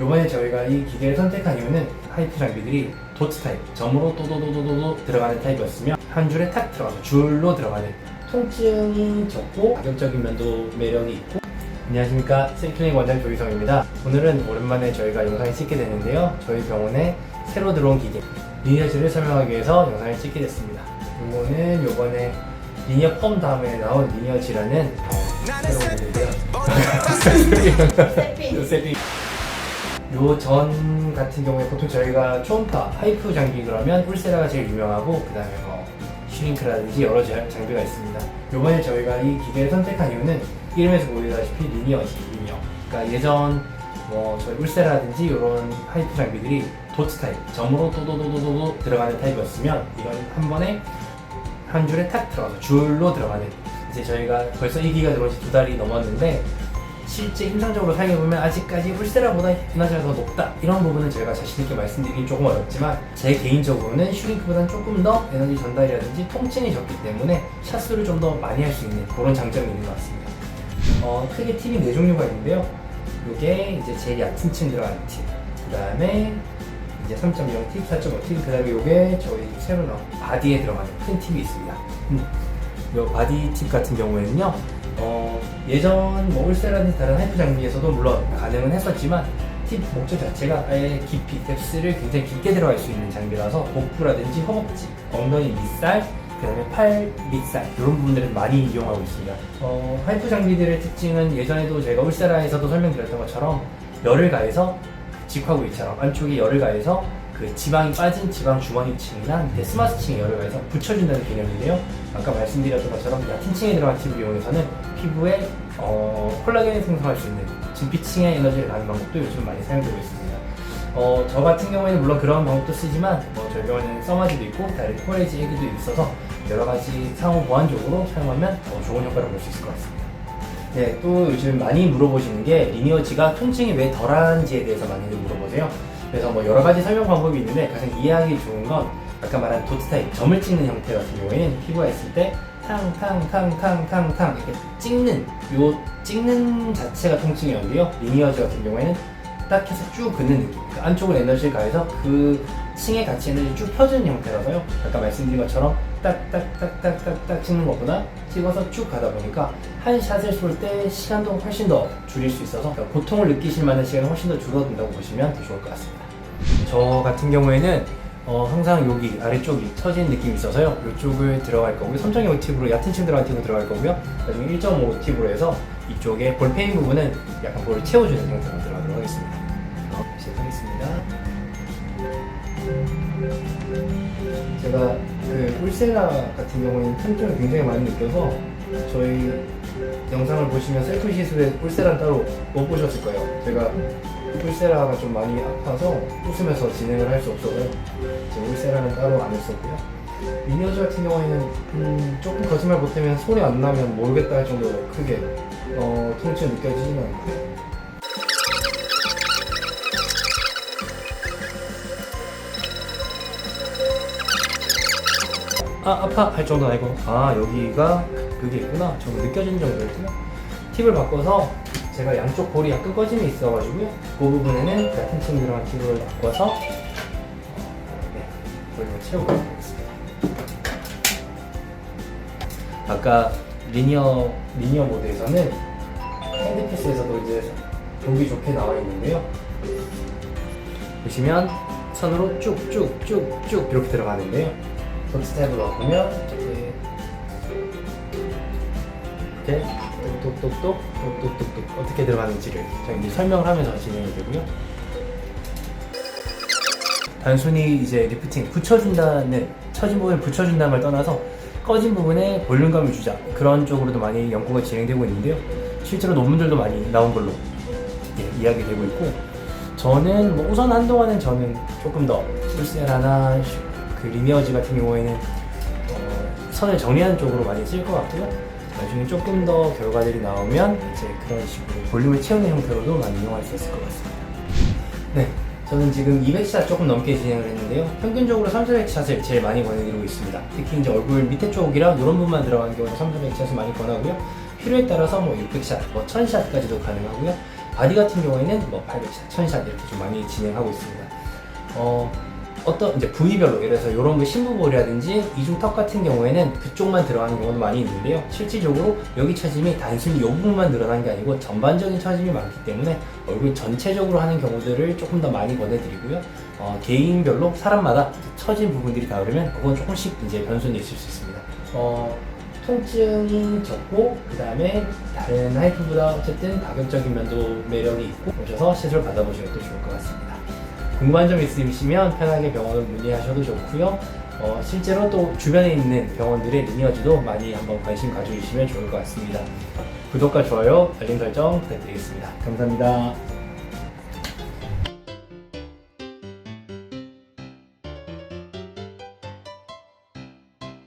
이번에 저희가 이 기계를 선택한 이유는 하이프 장비들이 도트 타입, 점으로 또도도도도도 들어가는 타입이었으며 한 줄에 탁 들어가서 줄로 들어가는 통증이 적고 가격적인 면도 매력이 있고. 안녕하십니까. 셀클릭 원장 조희성입니다. 오늘은 오랜만에 저희가 영상을 찍게 되는데요. 저희 병원에 새로 들어온 기계 리니어지를 설명하기 위해서 영상을 찍게 됐습니다. 이거는 요번에 리니어 펌 다음에 나온 리니어지라는 새로운 기계인데요. 세핑 요전 같은 경우에 보통 저희가 초음파 하이프 장비 그러면 울세라가 제일 유명하고 그 다음에 뭐 슈링크라든지 여러 자- 장비가 있습니다. 요번에 저희가 이 기계를 선택한 이유는 이름에서 보이다시피 리니어지 리니어 그러니까 예전 뭐 저희 울세라든지 이런 하이프 장비들이 도트 타입 점으로 또도도도도 들어가는 타입이었으면 이건 한 번에 한 줄에 탁 들어가서 줄로 들어가는 이제 저희가 벌써 이 기가 들어온 지 두 달이 넘었는데 실제 임상적으로 사용해보면 아직까지 울세라보다 에너지가 더 높다. 이런 부분은 제가 자신있게 말씀드리기 조금 어렵지만 제 개인적으로는 슈링크보다는 조금 더 에너지 전달이라든지 통증이 적기 때문에 샷수를 좀 더 많이 할 수 있는 그런 장점이 있는 것 같습니다. 어, 크게 팁이 네 종류가 있는데요. 이게 이제 제일 얕은 층 들어가는 팁, 그 다음에 이제 3.0 팁, 4.5 팁, 그 다음에 이게 저희 새로 나온 바디에 들어가는 큰 팁이 있습니다. 음. 요 바디 팁 같은 경우에는요, 어, 예전 뭐 울세라든지 다른 하이프 장비에서도 물론 가능은 했었지만 팁 목적 자체가 아예 깊이, 뎁스를 굉장히 깊게 들어갈 수 있는 장비라서 복부라든지 허벅지, 엉덩이 밑살, 그 다음에 팔 밑살 이런 부분들을 많이 이용하고 있습니다. 어, 하이프 장비들의 특징은 예전에도 제가 울세라에서도 설명드렸던 것처럼 열을 가해서 직화구이처럼 안쪽에 열을 가해서 그 지방이 빠진 지방 주머니층이나 밑에 스마스층에 열을 가해서 붙여준다는 개념인데요. 아까 말씀드렸던 것처럼 얕은 층에 들어간 팁을 이용해서는 피부에 어, 콜라겐을 생성할 수 있는 진피층의 에너지를 가는 방법도 요즘 많이 사용되고 있습니다. 어, 저 같은 경우에는 물론 그런 방법도 쓰지만 뭐 저희 병원에는 써마지도 있고 다른 코레지 얘기도 있어서 여러 가지 상호 보완적으로 사용하면 더 좋은 효과를 볼 수 있을 것 같습니다. 네, 또 요즘 많이 물어보시는 게 리니어지가 통증이 왜 덜한지에 대해서 많이들 물어보세요. 그래서 뭐 여러 가지 설명 방법이 있는데 가장 이해하기 좋은 건 아까 말한 도트 타입 점을 찍는 형태 같은 경우에는 피부가 있을 때 탕탕탕탕탕탕 이렇게 찍는 요 찍는 자체가 통증이었는데요. 리니어지 같은 경우에는 딱 해서 쭉 긋는 느낌. 그러니까 안쪽으로 에너지를 가해서 그 층에 같이 에너지 쭉 펴주는 형태라서요. 아까 말씀드린 것처럼 딱딱딱딱딱딱 찍는 것보다 찍어서 쭉 가다 보니까 한 샷을 쏠 때 시간도 훨씬 더 줄일 수 있어서 그러니까 고통을 느끼실 만한 시간이 훨씬 더 줄어든다고 보시면 더 좋을 것 같습니다. 저 같은 경우에는 어, 항상 여기 아래쪽이 처진 느낌이 있어서요. 이쪽을 들어갈 거고요. 3.5 팁으로 얕은 층 들어간 팁으로 들어갈 거고요. 나중에 1.5 팁으로 해서 이쪽에 볼페인 부분은 약간 볼을 채워주는 형태로 들어가도록 하겠습니다. 어, 시작하겠습니다. 제가 그 울세라 같은 경우에는 통증을 굉장히 많이 느껴서 저희 영상을 보시면 셀프 시술에 울세라는 따로 못 보셨을 거예요. 제가 울세라가 좀 많이 아파서 웃으면서 진행을 할 수 없어서 제 울세라는 따로 안 했었고요. 미니어즈 같은 경우에는 음, 조금 거짓말 못하면 소리 안 나면 모르겠다 할 정도로 크게 어, 통증이 느껴지지는 않고요. 아 아파 할 정도는 아니고 아 여기가 그게 있구나 좀 느껴지는 정도였구나 팁을 바꿔서 제가 양쪽 볼이 약간 꺼짐이 있어가지고요 그 부분에는 같은 층 들어간 팁을 바꿔서 네, 볼륨을 채우도록 하겠습니다. 아까 리니어 리니어 모드에서는 핸드피스에서도 이제 보기 좋게 나와 있는데요. 보시면 선으로 쭉쭉쭉쭉 이렇게 들어가는데요. 넣어보면 이렇게 이렇게 똑똑똑똑 똑똑똑똑 어떻게 들어가는지를 제가 이제 설명을 하면서 진행이 되고요. 단순히 이제 리프팅 붙여준다는 처진 부분을 붙여준다는 걸 떠나서 꺼진 부분에 볼륨감을 주자 그런 쪽으로도 많이 연구가 진행되고 있는데요. 실제로 논문들도 많이 나온 걸로 예, 이야기되고 있고 저는 뭐 우선 한동안은 저는 조금 더 울세라나 그 리니어지 같은 경우에는 어, 선을 정리하는 쪽으로 많이 쓸 것 같고요. 나중에 조금 더 결과들이 나오면 이제 그런 식으로 볼륨을 채우는 형태로도 많이 이용할 수 있을 것 같습니다. 네, 저는 지금 200샷 조금 넘게 진행을 했는데요. 평균적으로 3,400샷을 제일 많이 권해드리고 있습니다. 특히 이제 얼굴 밑에 쪽이랑 이런 부분만 들어가는 경우는 3,400샷을 많이 권하고요. 필요에 따라서 뭐 600샷, 뭐 1000샷까지도 가능하고요. 바디 같은 경우에는 뭐 800샷, 1000샷 이렇게 좀 많이 진행하고 있습니다. 어, 어떤 이제 부위별로 예를 들어서 이런 거 신부볼이라든지 이중턱 같은 경우에는 그쪽만 들어가는 경우도 많이 있는데요. 실질적으로 여기 처짐이 단순히 이 부분만 늘어난 게 아니고 전반적인 처짐이 많기 때문에 얼굴 전체적으로 하는 경우들을 조금 더 많이 권해드리고요. 어, 개인별로 사람마다 처진 부분들이 다르면 그건 조금씩 이제 변수는 있을 수 있습니다. 어, 통증이 적고 그 다음에 다른 하이프보다 어쨌든 가격적인 면도 매력이 있고 오셔서 시술 받아보시는 것도 좋을 것 같습니다. 궁금한 점 있으시면 편하게 병원을 문의하셔도 좋고요. 어, 실제로 또 주변에 있는 병원들의 리니어지도 많이 한번 관심 가져주시면 좋을 것 같습니다. 구독과 좋아요, 알림 설정 부탁드리겠습니다. 감사합니다.